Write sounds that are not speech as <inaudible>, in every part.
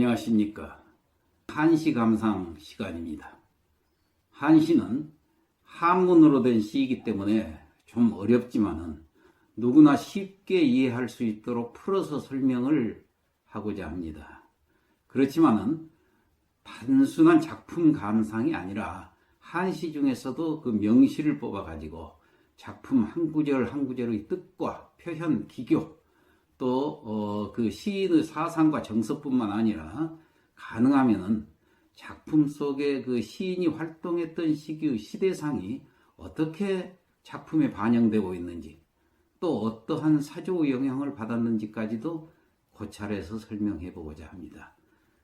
안녕하십니까. 한시 감상 시간입니다. 한시는 한문으로 된 시이기 때문에 좀 어렵지만은 누구나 쉽게 이해할 수 있도록 풀어서 설명을 하고자 합니다. 그렇지만은 단순한 작품 감상이 아니라 한시 중에서도 그 명시를 뽑아가지고 작품 한 구절 한 구절의 뜻과 표현, 기교, 또 그 시인의 사상과 정서뿐만 아니라 가능하면은 작품 속에 그 시인이 활동했던 시기의 시대상이 어떻게 작품에 반영되고 있는지 또 어떠한 사조 영향을 받았는지까지도 고찰해서 설명해 보고자 합니다.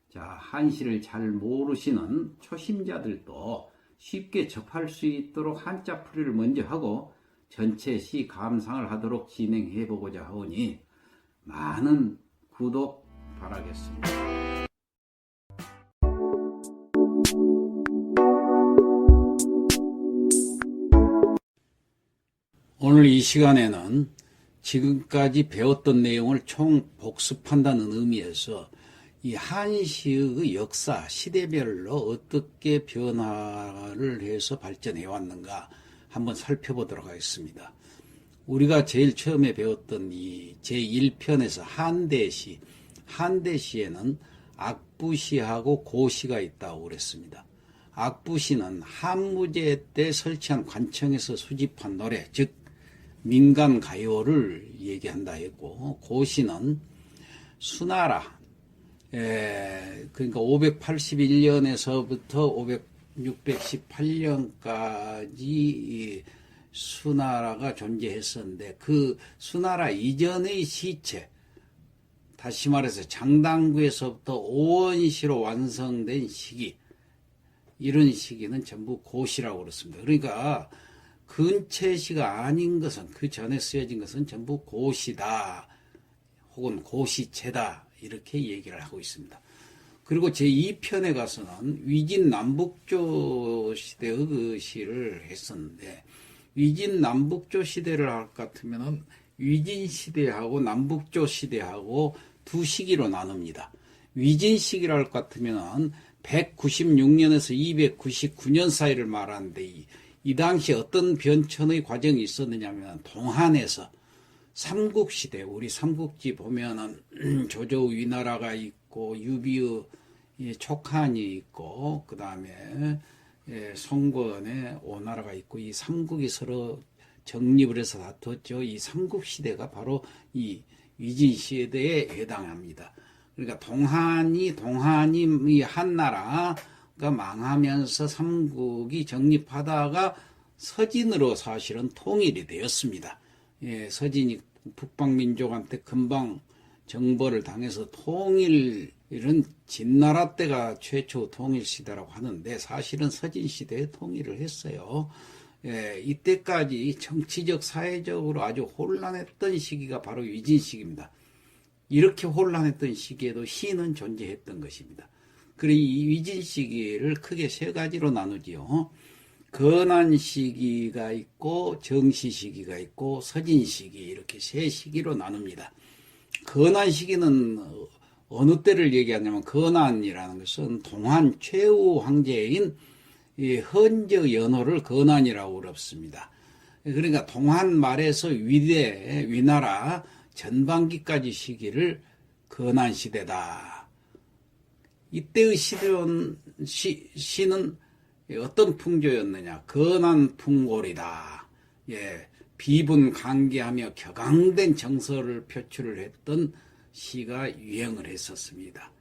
자, 한시를 잘 모르시는 초심자들도 쉽게 접할 수 있도록 한자 풀이를 먼저 하고 전체 시 감상을 하도록 진행해 보고자 하오니 많은 구독 바라겠습니다. 오늘 이 시간에는 지금까지 배웠던 내용을 총 복습한다는 의미에서 이 한시의 역사, 시대별로 어떻게 변화를 해서 발전해 왔는가 한번 살펴보도록 하겠습니다. 우리가 제일 처음에 배웠던 이 제1편에서 한대시, 한대시에는 악부시하고 고시가 있다고 그랬습니다. 악부시는 한무제 때 설치한 관청에서 수집한 노래, 즉 민간 가요를 얘기한다 했고 고시는 수나라 에, 그러니까 581년에서부터 500, 618년까지 수나라가 존재했었는데 그 수나라 이전의 시체 다시 말해서 장당구에서부터 오원시로 완성된 시기 이런 시기는 전부 고시라고 그렇습니다. 그러니까 근체시가 아닌 것은 그 전에 쓰여진 것은 전부 고시다 혹은 고시체다 이렇게 얘기를 하고 있습니다. 그리고 제2편에 가서는 위진 남북조 시대의 그 시를 했었는데 위진 남북조 시대를 할 것 같으면은 위진 시대하고 남북조 시대하고 두 시기로 나눕니다. 위진 시기를 할 것 같으면은 196년에서 299년 사이를 말하는데 이, 이 당시 어떤 변천의 과정이 있었느냐면 동한에서 삼국 시대 우리 삼국지 보면은 <clears throat> 조조 위나라가 있고 유비의 촉한이 있고 그 다음에 송건의 오나라가 있고 이 삼국이 서로 정립을 해서 다퉜죠. 이 삼국 시대가 바로 이 위진 시대에 해당합니다. 그러니까 동한이 동한이 이 한나라가 망하면서 삼국이 정립하다가 서진으로 사실은 통일이 되었습니다. 예, 서진이 북방 민족한테 금방 정벌을 당해서 통일 은 진나라 때가 최초 통일 시대라고 하는데 사실은 서진 시대에 통일을 했어요. 예, 이때까지 정치적 사회적으로 아주 혼란했던 시기가 바로 위진 시기입니다. 이렇게 혼란했던 시기에도 시는 존재했던 것입니다. 그리고 이 위진 시기를 크게 세 가지로 나누지요. 건한 시기가 있고 정시 시기가 있고 서진 시기 이렇게 세 시기로 나눕니다. 건한 시기는 어느 때를 얘기하냐면 건한이라는 것은 동한 최후 황제인 헌저 연호를 건한이라고 그럽습니다. 그러니까 동한 말에서 위대 위나라 전반기까지 시기를 건한 시대다. 이때의 시대는 시, 시는 어떤 풍조였느냐? 건한 풍골이다. 예, 비분 강개하며 격앙된 정서를 표출을 했던 시가 유행을 했었습니다.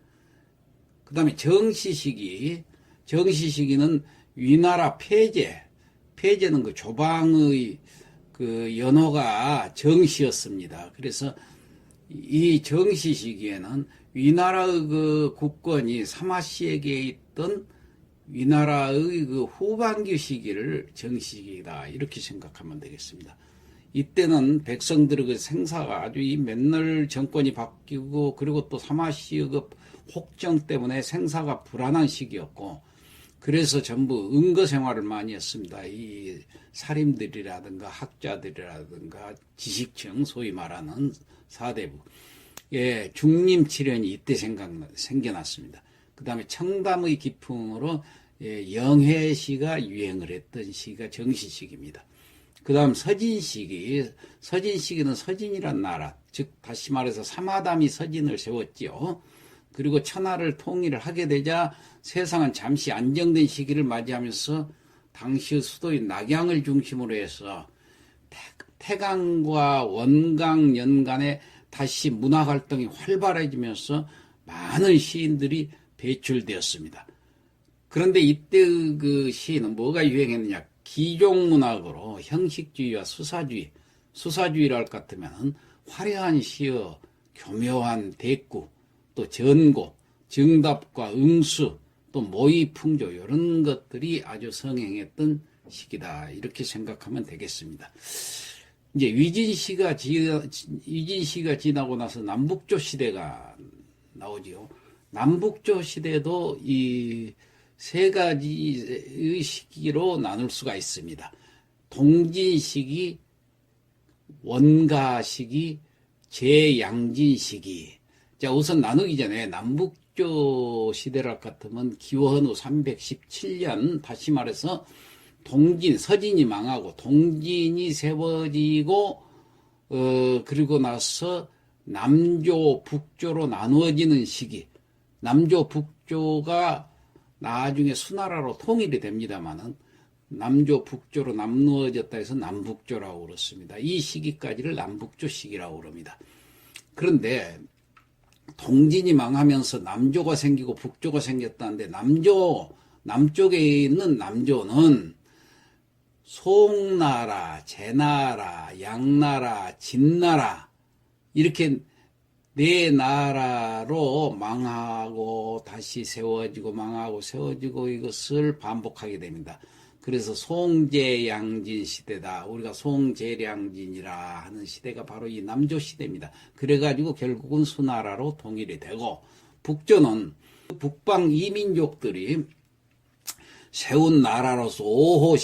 그 다음에 정시시기, 정시시기는 위나라 폐제, 폐제는 그 조방의 그 연호가 정시였습니다. 그래서 이 정시 시기에는 위나라의 그 국권이 사마씨에게 있던 위나라의 그 후반기 시기를 정시기다 이렇게 생각하면 되겠습니다. 이때는 백성들의 그 생사가 아주 이 맨날 정권이 바뀌고 그리고 또 사마씨의 그 혹정 때문에 생사가 불안한 시기였고 그래서 전부 은거 생활을 많이 했습니다. 이 살인들이라든가 학자들이라든가 지식층 소위 말하는 사대부. 예, 중림칠연이 이때 생각 생겨났습니다. 그 다음에 청담의 기풍으로 예, 영해 시가 유행을 했던 시가 정시시기입니다. 그 다음 서진시기, 서진시기는 서진이란 나라, 즉 다시 말해서 사마담이 서진을 세웠지요. 그리고 천하를 통일을 하게 되자 세상은 잠시 안정된 시기를 맞이하면서 당시의 수도인 낙양을 중심으로 해서 태- 태강과 원강 연간에 다시 문화 활동이 활발해지면서 많은 시인들이 배출되었습니다. 그런데 이때 그 시는 뭐가 유행했느냐? 기종문학으로 형식주의와 수사주의, 것 같으면 화려한 시어, 교묘한 대구, 또 전고, 정답과 응수, 또 모의 풍조 이런 것들이 아주 성행했던 시기다 이렇게 생각하면 되겠습니다. 이제 위진 시가 지, 위진 시가 지나고 나서 남북조 시대가 나오지요. 남북조 시대도 이 세 가지의 시기로 나눌 수가 있습니다. 동진 시기, 원가 시기, 재양진 시기. 자, 우선 나누기 전에 남북조 시대를 같으면 기원후 317년, 다시 말해서 동진, 서진이 망하고 동진이 세워지고, 어, 그리고 나서 남조, 북조로 나누어지는 시기. 남조, 북조가 나중에 수나라로 통일이 됩니다만은 남조, 북조로 나누어졌다 해서 남북조라고 그렇습니다. 이 시기까지를 남북조 시기라고 그럽니다. 그런데 동진이 망하면서 남조가 생기고 북조가 생겼다는데 남조 남쪽에 있는 남조는 송나라, 제나라, 양나라, 진나라 이렇게 네 나라로 망하고 다시 세워지고 망하고 세워지고 이것을 반복하게 됩니다. 그래서 송제양진 시대다. 우리가 송제량진이라 하는 시대가 바로 이 남조 시대입니다. 그래가지고 결국은 수나라로 통일이 되고 북조는 북방 이민족들이 세운 나라로서 5호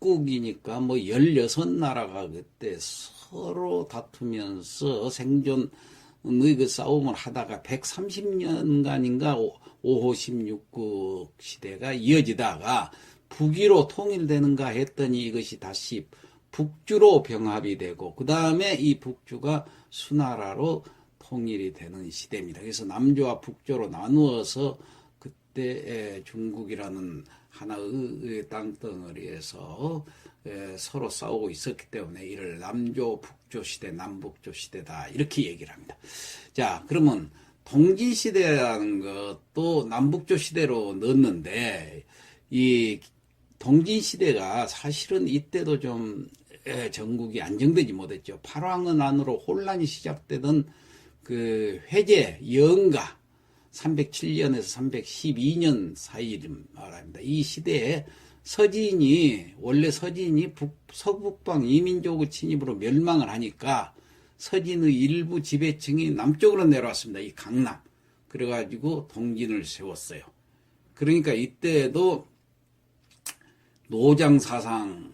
16국이니까 뭐 16나라가 그때 서로 다투면서 생존 의 그 싸움을 하다가 130년간인가 5호 16국 시대가 이어지다가 북위로 통일되는가 했더니 이것이 다시 북주로 병합이 되고 그 다음에 이 북주가 수나라로 통일이 되는 시대입니다. 그래서 남조와 북조로 나누어서 그때 중국이라는 하나의 땅덩어리에서 서로 싸우고 있었기 때문에 이를 남조 북 조 시대, 남북조 시대다 이렇게 얘기를 합니다. 자, 그러면 동진 시대라는 것도 남북조 시대로 넣었는데 이 동진 시대가 사실은 이때도 좀 전국이 안정되지 못했죠. 팔왕은 안으로 혼란이 시작되던 그 회제 영가 307년에서 312년 사이를 말합니다. 이 시대에 서진이 원래 서진이 북, 서북방 이민족의 침입으로 멸망을 하니까 서진의 일부 지배층이 남쪽으로 내려왔습니다. 이 강남. 그래가지고 동진을 세웠어요. 그러니까 이때도 노장 사상,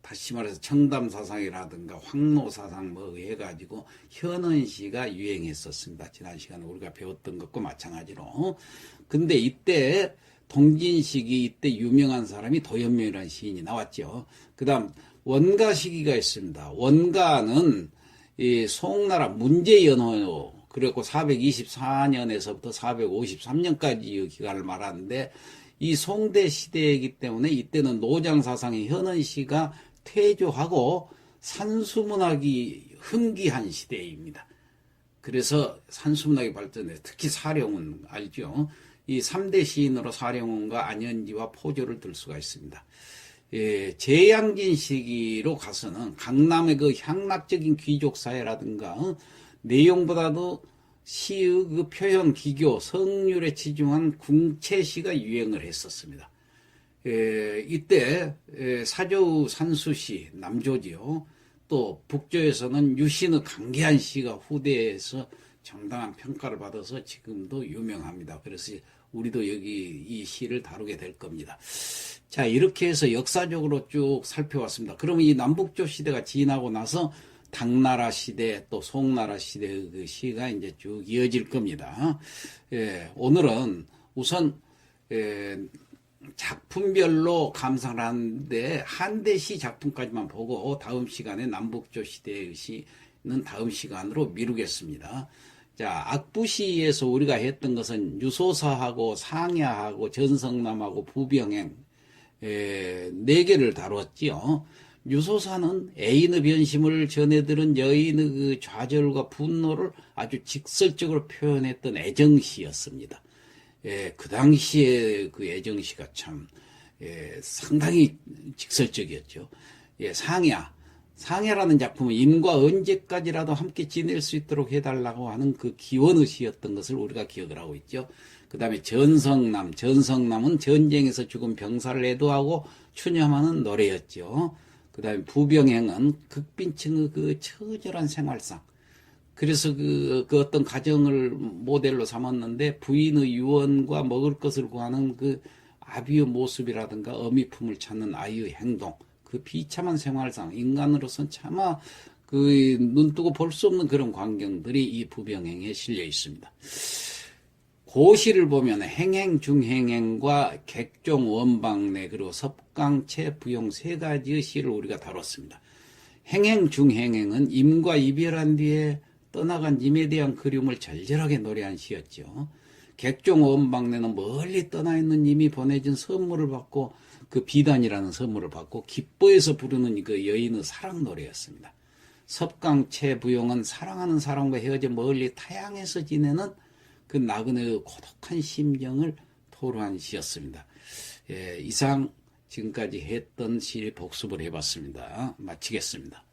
다시 말해서 청담 사상이라든가 황노 사상 뭐 해가지고 현언시가 유행했었습니다. 지난 시간에 우리가 배웠던 것과 마찬가지로. 근데 이때 동진 시기 이때 유명한 사람이 도연명이라는 시인이 나왔죠. 그 다음 원가 시기가 있습니다. 원가는 이 송나라 문제연호 그리고 424년에서부터 453년까지의 기간을 말하는데 이 송대 시대이기 때문에 이때는 노장 사상의 현언 시가 퇴조하고 산수문학이 흥기한 시대입니다. 그래서 산수문학이 발전해 특히 사령은 알죠. 이 3대 시인으로 사령원과 안현지와 포조를 들 수가 있습니다. 예, 재양진 시기로 가서는 강남의 그 향락적인 귀족 사회라든가 어? 내용보다도 시의 그 표현 기교 성률에 치중한 궁체시가 유행을 했었습니다. 예, 이때 예, 사조 산수시 남조지요. 또 북조에서는 유신의 강계한 시가 후대에서 정당한 평가를 받아서 지금도 유명합니다. 그래서 우리도 여기 이 시를 다루게 될 겁니다. 자, 이렇게 해서 역사적으로 쭉 살펴왔습니다. 그러면 이 남북조 시대가 지나고 나서 당나라 시대 또 송나라 시대의 그 시가 이제 쭉 이어질 겁니다. 예, 오늘은 우선 예, 작품별로 감상을 하는데 한대시 작품까지만 보고 다음 시간에 남북조 시대의 시는 다음 시간으로 미루겠습니다. 자, 악부시에서 우리가 했던 것은 유소사하고 상야하고 전성남하고 부병행 에, 네 개를 다뤘지요. 유소사는 애인의 변심을 전해들은 여인의 그 좌절과 분노를 아주 직설적으로 표현했던 애정시였습니다. 예, 그 당시에 그 애정시가 참 예, 상당히 직설적이었죠. 예, 상야. 상야라는 작품은 임과 언제까지라도 함께 지낼 수 있도록 해달라고 하는 그 기원의 시였던 것을 우리가 기억을 하고 있죠. 그 다음에 전성남. 전성남은 전쟁에서 죽은 병사를 애도하고 추념하는 노래였죠. 그 다음에 부병행은 극빈층의 그 처절한 생활상. 그래서 그, 그 어떤 가정을 모델로 삼았는데 부인의 유언과 먹을 것을 구하는 그 아비의 모습이라든가 어미품을 찾는 아이의 행동, 그 비참한 생활상, 인간으로선 차마 그 눈뜨고 볼 수 없는 그런 광경들이 이 부병행에 실려 있습니다. 고시를 보면 행행 중행행과 객종 원방내 그리고 섭강 체 부용 세 가지의 시를 우리가 다뤘습니다. 행행 중행행은 임과 이별한 뒤에 떠나간 임에 대한 그리움을 절절하게 노래한 시였죠. 객종 원방내는 멀리 떠나 있는 임이 보내준 선물을 받고 그 비단이라는 선물을 받고 기뻐해서 부르는 그 여인의 사랑 노래였습니다. 섭강체 부용은 사랑하는 사람과 헤어져 멀리 타양에서 지내는 그 나그네의 고독한 심정을 토로한 시였습니다. 예, 이상 지금까지 했던 시 복습을 해봤습니다. 마치겠습니다.